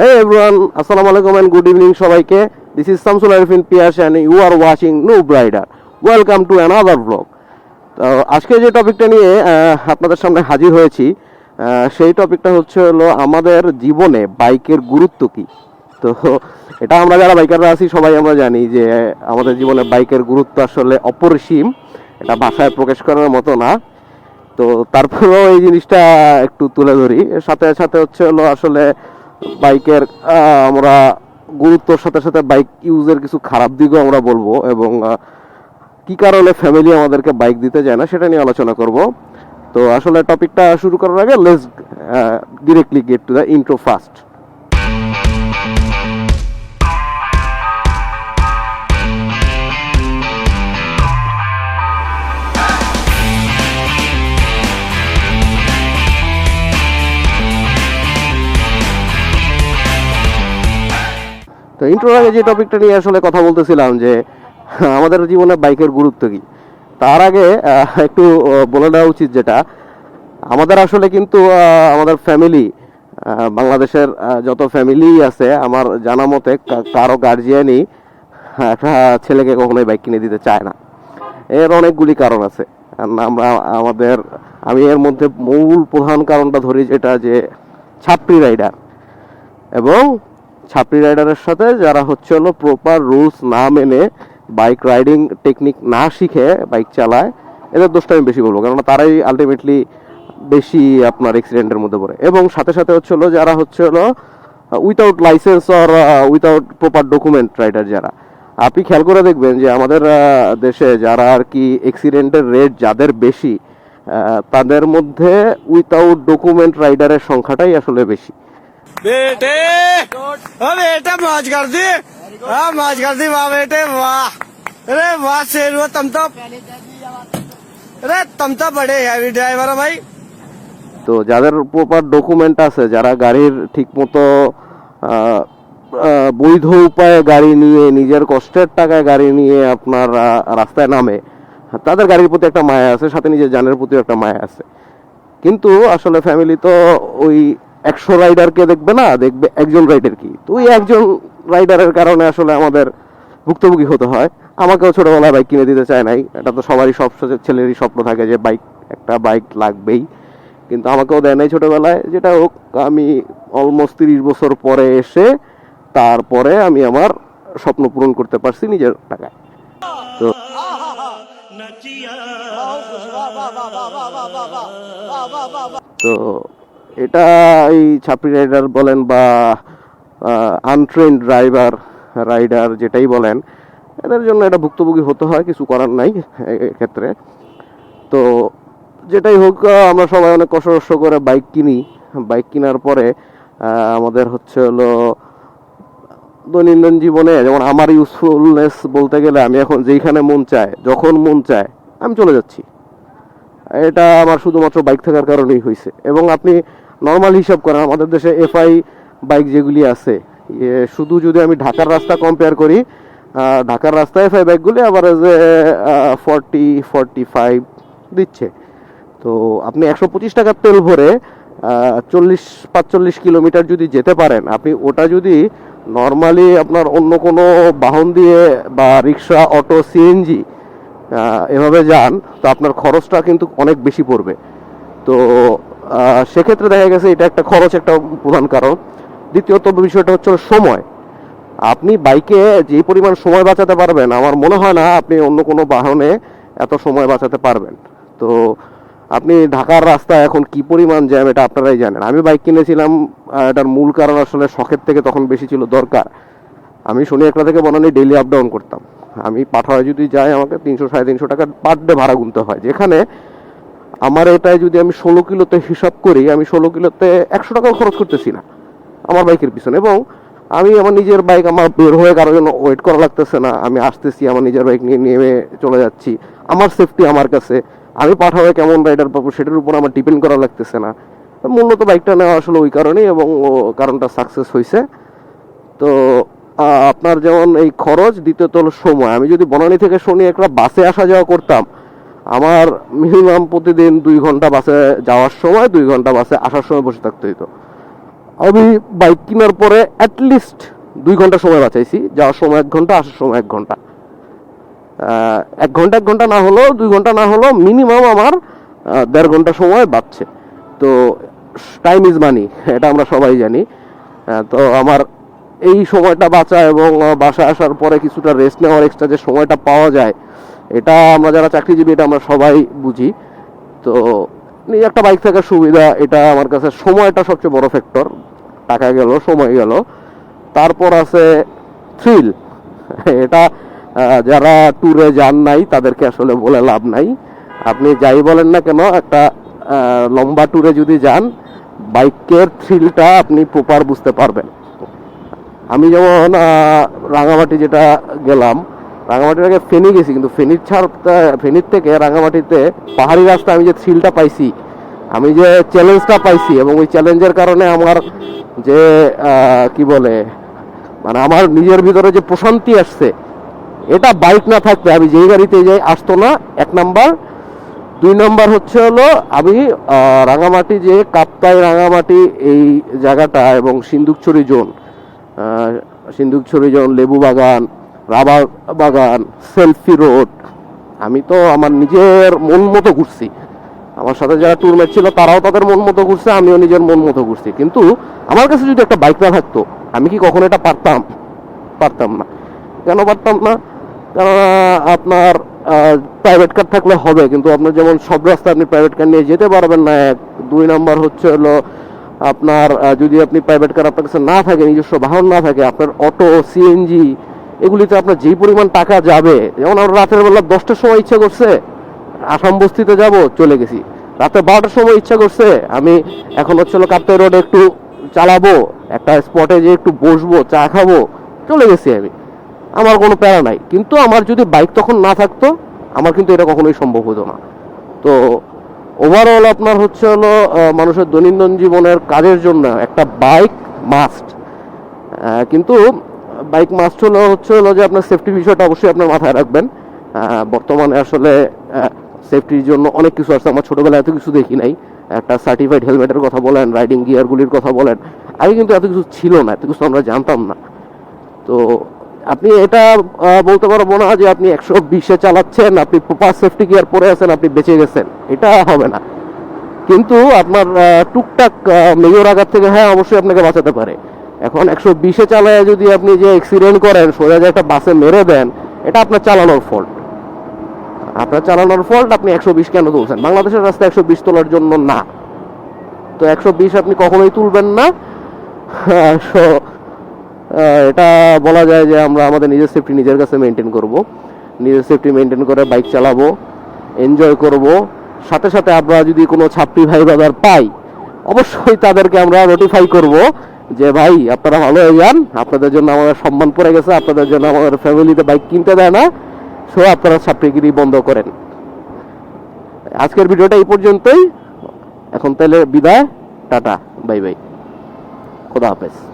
Hey everyone, আলাইকুম and good evening সবাইকে। This is Shamsul Arifin Piyas and you are watching Noob Rider. Welcome to another vlog. তো আজকে যে টপিকটা নিয়ে আপনাদের সামনে হাজির হয়েছি সেই টপিকটা হচ্ছে হলো আমাদের জীবনে বাইকের গুরুত্ব কি? তো এটা আমরা যারা বাইকাররা আছি সবাই আমরা জানি যে আমাদের জীবনে বাইকের গুরুত্ব আসলে অপরিসীম। এটা ভাষায় প্রকাশ করার মতো না। তো তারপরেও এই জিনিসটা একটু তুলে ধরি। সাথে সাথে হচ্ছে হলো আসলে বাইকের আমরা গুরুত্বর সাথে সাথে বাইক ইউজের কিছু খারাপ দিকও আমরা বলব এবং কি কারণে ফ্যামিলি আমাদেরকে বাইক দিতে যায় না সেটা নিয়ে আলোচনা করব। তো আসলে টপিকটা শুরু করার আগে let's directly get to the intro first ইন্ট্রোর আগে যে টপিকটা নিয়ে আসলে কথা বলতেছিলাম যে, আমাদের জীবনে বাইকের গুরুত্ব কি? তার আগে একটু বলে দেওয়া উচিত যেটা, আমাদের আসলে কিন্তু আমাদের ফ্যামিলি বাংলাদেশের যত ফ্যামিলি আছে, আমার জানা মতে কারও গার্জিয়ানই একটা ছেলেকে কখনোই বাইক কিনে দিতে চায় না। এর অনেকগুলি কারণ আছে। আমরা, আমাদের, আমি এর মধ্যে মূল প্রধান কারণটা ধরি যেটা যে, ছাত্রী রাইডার এবং ছাত্রী রাইডারের সাথে যারা হচ্ছে হলো প্রপার রুলস না মেনে বাইক রাইডিং টেকনিক না শিখে বাইক চালায়, এদের দোষটা আমি বেশি বলব। কেননা তারাই আলটিমেটলি বেশি আপনার অ্যাক্সিডেন্টের মধ্যে পড়ে। এবং সাথে সাথে হচ্ছে হলো যারা হচ্ছে হলো without license or without proper document rider যারা, আপনি খেয়াল করে দেখবেন যে আমাদের দেশে যারা আর কি অ্যাক্সিডেন্টের রেট যাদের বেশি তাদের মধ্যে উইথাউট ডকুমেন্ট রাইডারের সংখ্যাটাই আসলে বেশি। बेटे ओ बेटा मौज कर दी हाँ मौज कर दी वाह बेटे वाह अरे वाह शेर हुआ तुम तो अरे तुम तो बड़े हैवी ड्राइवर हो भाई তো যাদের প্রপার ডকুমেন্ট আছে যারা গাড়ির ঠিকমতো আহ, আহ, বৈধ উপায়ে গাড়ি নিয়ে নিজের কষ্টের টাকায় গাড়ি নিয়ে আপনার আহ, রাস্তায় নামে তাদের গাড়ির প্রতি একটা মায়া আছে সাথে নিজের জানের প্রতিও একটা মায়া আছে কিন্তু আসলে ফ্যামিলি তো ওই একশো রাইডারকে দেখবে না, দেখবে একজন রাইডার কি? তো ওই একজন রাইডারের কারণে আসলে আমাদের ভুক্তভোগী হতে হয়। আমাকেও ছোটবেলায় বাইক কিনে দিতে চায় নাই। এটা তো সবারই সব ছেলেরই স্বপ্ন থাকে যে বাইক একটা বাইক লাগবেই। কিন্তু আমাকেও দেয় নাই ছোটবেলায়। যেটা হোক, আমি অলমোস্ট তিরিশ বছর পরে এসে তারপরে আমি আমার স্বপ্ন পূরণ করতে পারছি নিজের টাকায়। তো তো এটা এই ছাপড়ি রাইডার বলেন বা আনট্রেন্ড ড্রাইভার রাইডার যেটাই বলেন, এদের জন্য এটা ভুক্তভোগী হতে হয়, কিছু করার নাই এক্ষেত্রে তো যেটাই হোক আমরা সবাই অনেক কষ্ট করে বাইক কিনি। বাইক কেনার পরে আমাদের হচ্ছে হলো দৈনন্দিন জীবনে যেমন আমার ইউজফুলনেস বলতে গেলে আমি এখন যেইখানে মন চায়, যখন মন চায়, আমি চলে যাচ্ছি। এটা আমার শুধুমাত্র বাইক থাকার কারণেই হয়েছে এবং আপনি নর্মাল হিসাব করেন আমাদের দেশে এফআই বাইক যেগুলি আছে শুধু যদি আমি ঢাকার রাস্তা কম্পেয়ার করি ঢাকার রাস্তায় এফআই বাইকগুলি আবার যে ফর্টি ফর্টি ফাইভ দিচ্ছে। তো আপনি একশো পঁচিশ টাকার তেল ভরে চল্লিশ, পাঁচচল্লিশ কিলোমিটার যদি যেতে পারেন, আপনি ওটা যদি নর্মালি আপনার অন্য কোনো বাহন দিয়ে বা রিক্সা, অটো সিএনজি এভাবে যান, তো আপনার খরচটা কিন্তু অনেক বেশি পড়বে। তো সেক্ষেত্রে দেখা গেছে এটা একটা খরচ, একটা প্রধান কারণ। দ্বিতীয়ত বিষয়টা হচ্ছে সময়। আপনি বাইকে যে পরিমাণ সময় বাঁচাতে পারবেন, আমার মনে হয় না আপনি অন্য কোনো বাহনে এত সময় বাঁচাতে পারবেন। তো আপনি ঢাকার রাস্তা এখন কি পরিমাণ জ্যাম, এটা আপনারাই জানেন। আমি বাইক কিনেছিলাম এটার মূল কারণ আসলে শখের থেকে তখন বেশি ছিল দরকার। আমি শনি একটা থেকে বনানি ডেইলি আপ ডাউন করতাম। আমি পাঠায় যদি যাই, আমাকে তিনশো, সাড়ে তিনশো টাকা পার ডে ভাড়া গুনতে হয়। যেখানে আমার এটাই যদি আমি ষোলো কিলোতে হিসাব করি, আমি ষোলো কিলোতে একশো টাকাও খরচ করতেছি না আমার বাইকের পিছনে। এবং আমি আমার নিজের বাইক আমার বের হয়ে কারোর জন্য ওয়েট করা লাগতেছে না। আমি আসতেছি, আমার নিজের বাইক নিয়ে নেমে চলে যাচ্ছি। আমার সেফটি আমার কাছে। আমি পাঠাবে কেমন রাইডার পাবো সেটার উপর আমার ডিপেন্ড করা লাগতেছে না। মূলত বাইকটা নেওয়া আসলে ওই কারণেই এবং ও কারণটা সাকসেস হয়েছে। তো আপনার যেমন এই খরচ, দ্বিতীয়ত হলো সময়। আমি যদি বনানী থেকে শনি একটা বাসে আসা যাওয়া করতাম আমার মিনিমাম প্রতিদিন দুই ঘণ্টা বাসে যাওয়ার সময়, দুই ঘণ্টা বাসে আসার সময় বসে থাকতে হতো আমি বাইক কেনার পরে অ্যাটলিস্ট দুই ঘণ্টা সময় বাঁচাইছি। যাওয়ার সময় এক ঘণ্টা, আসার সময় এক ঘণ্টা। এক ঘণ্টা এক ঘণ্টা না হলেও, দুই ঘণ্টা না হলেও মিনিমাম আমার দেড় ঘণ্টা সময় বাঁচছে। তো টাইম ইজ মানি এটা আমরা সবাই জানি। তো আমার এই সময়টা বাঁচা এবং বাসায় আসার পরে কিছুটা রেস্ট নেওয়ার এক্সট্রা যে সময়টা পাওয়া যায় এটা আমরা যারা চাকরিজীবী, এটা আমরা সবাই বুঝি। তো নিজে একটা বাইক থাকার সুবিধা, এটা আমার কাছে সময়টা সবচেয়ে বড় ফ্যাক্টর টাকা গেল, সময় গেল। তারপর আছে থ্রিল এটা যারা ট্যুরে যান নাই, তাদেরকে আসলে বলে লাভ নাই। আপনি যাই বলেন না কেন, একটা লম্বা ট্যুরে যদি যান বাইকের থ্রিলটা আপনি প্রপার বুঝতে পারবেন। আমি যেমন রাঙামাটি যেটা গেলাম রাঙামাটির আগে ফেনি গেছি, কিন্তু ফেনির ছাড় ফেনির থেকে রাঙামাটিতে পাহাড়ি রাস্তা আমি যে থ্রিলটা পাইছি, আমি যে চ্যালেঞ্জটা পাইছি এবং ওই চ্যালেঞ্জের কারণে আমার যে কি বলে মানে আমার নিজের ভিতরে যে প্রশান্তি আসছে, এটা বাইক না থাকলে আমি যেই গাড়িতে যাই আসতো না, এক নাম্বার। দুই নাম্বার হচ্ছে হলো আমি রাঙামাটি যে কাপ্তাই রাঙামাটি এই জায়গাটা এবং সিন্দুকছড়ি জোন সিন্দুকছড়ি জোন লেবু বাগান রাবার বাগান, সেলফি রোড। আমি তো আমার নিজের মন মতো ঘুরছি। আমার সাথে যারা ট্যুরমেট ছিল, তারাও তাদের মন মতো ঘুরছে, আমিও নিজের মন মতো ঘুরছি। কিন্তু আমার কাছে যদি একটা বাইক না থাকতো, আমি কি কখনো এটা পারতাম? পারতাম না। কেন পারতাম না? কারণ আপনার প্রাইভেট কার থাকলে হবে, কিন্তু আপনার যেমন সব রাস্তা আপনি প্রাইভেট কার নিয়ে যেতে পারবেন না। এক, দুই নাম্বার হচ্ছে হলো, আপনার যদি আপনি প্রাইভেট কার আপনার কাছে না থাকে, নিজস্ব বাহন না থাকে, আপনার অটো সিএনজি এগুলিতে আপনার যেই পরিমাণ টাকা যাবে, যেমন আমরা রাতের বেলা দশটার সময় ইচ্ছা করছে, আসাম বস্তিতে যাব, চলে গেছি। রাতে বারোটার সময় ইচ্ছা করছে, আমি এখন হচ্ছে কাপ্তাই রোডে একটু চালাবো, একটা স্পটে যে একটু বসবো, চা খাব, চলে গেছি আমি। আমার কোনো প্যারা নাই। কিন্তু আমার যদি বাইক তখন না থাকতো, আমার কিন্তু এটা কখনোই সম্ভব হতো না। তো ওভারঅল আপনার হচ্ছে হলো মানুষের দৈনন্দিন জীবনের কাজের জন্য একটা বাইক মাস্ট কিন্তু বাইক মাস্ট হলো হচ্ছে হলো যে আপনার সেফটি বিষয়টা অবশ্যই আপনার মাথায় রাখবেন। বর্তমানে আসলে সেফটির জন্য অনেক কিছু আছে। আমার ছোটোবেলায় এত কিছু দেখি নাই। একটা সার্টিফাইড হেলমেটের কথা বলেন রাইডিং গিয়ারগুলির কথা বলেন। আগে কিন্তু এত কিছু ছিল না, এত কিছু আমরা জানতাম না। তো আপনি এটা বলতে পারব না যে আপনি একশো বিশে চালাচ্ছেন, আপনি প্রপার সেফটি গিয়ার পরে আছেন, আপনি বেঁচে গেছেন। এটা হবে না। কিন্তু আপনার টুকটাক মেয়র আঘাত থেকে হ্যাঁ অবশ্যই আপনাকে বাঁচাতে পারে। এখন একশো বিশে চালায় যদি আপনি যে অ্যাক্সিডেন্ট করেন সোজা যে একটা বাসে মেরে দেন এটা আপনার চালানোর ফল্ট আপনার চালানোর ফল্ট আপনি একশো বিশ কেন তুলছেন? বাংলাদেশের রাস্তায় একশো বিশ তোলার জন্য না। তো একশো বিশ আপনি কখনোই তুলবেন না। So, আহ, এটা বলা যায় যে আমরা আমাদের নিজের সেফটি নিজের কাছে মেনটেন করব। নিজের সেফটি মেনটেন করে বাইক চালাবো এনজয় করব। সাথে সাথে আমরা যদি কোনো ছাত্রী ভাই ব্রাদার পাই অবশ্যই তাদেরকে আমরা নোটিফাই করব যে ভাই, আপনারা ভালো হয়ে যান। আপনাদের জন্য আমাদের সম্মান পড়ে গেছে, আপনাদের জন্য আমাদের ফ্যামিলিতে বাইক কিনতে দেয় না। সো আপনারা ছাত্রীগিরি বন্ধ করেন। আজকের ভিডিওটা এই পর্যন্তই। এখন তাহলে বিদায়, টাটা, বাই বাই। খোদা হাফেজ।